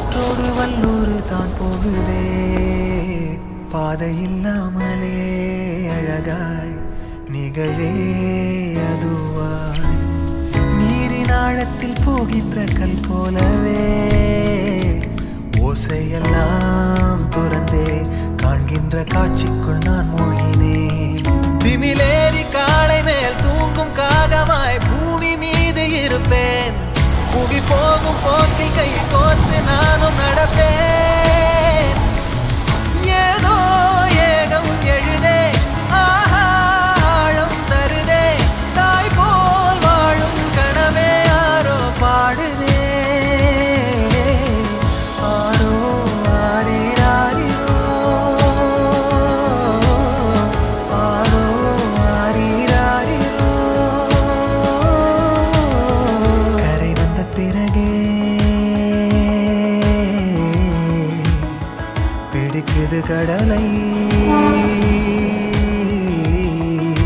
காற்றோடு வல்லூர் தான் போகுதே. பாதை இல்லாமலே அழகாய் நிகழே அதுவாய். நீரின் ஆழத்தில் போகின்ற கல் போலவே ஓசையெல்லாம் துறந்தே காண்கின்ற காட்சிக்குள் நான் மூழ்கினேன் இது கடலை.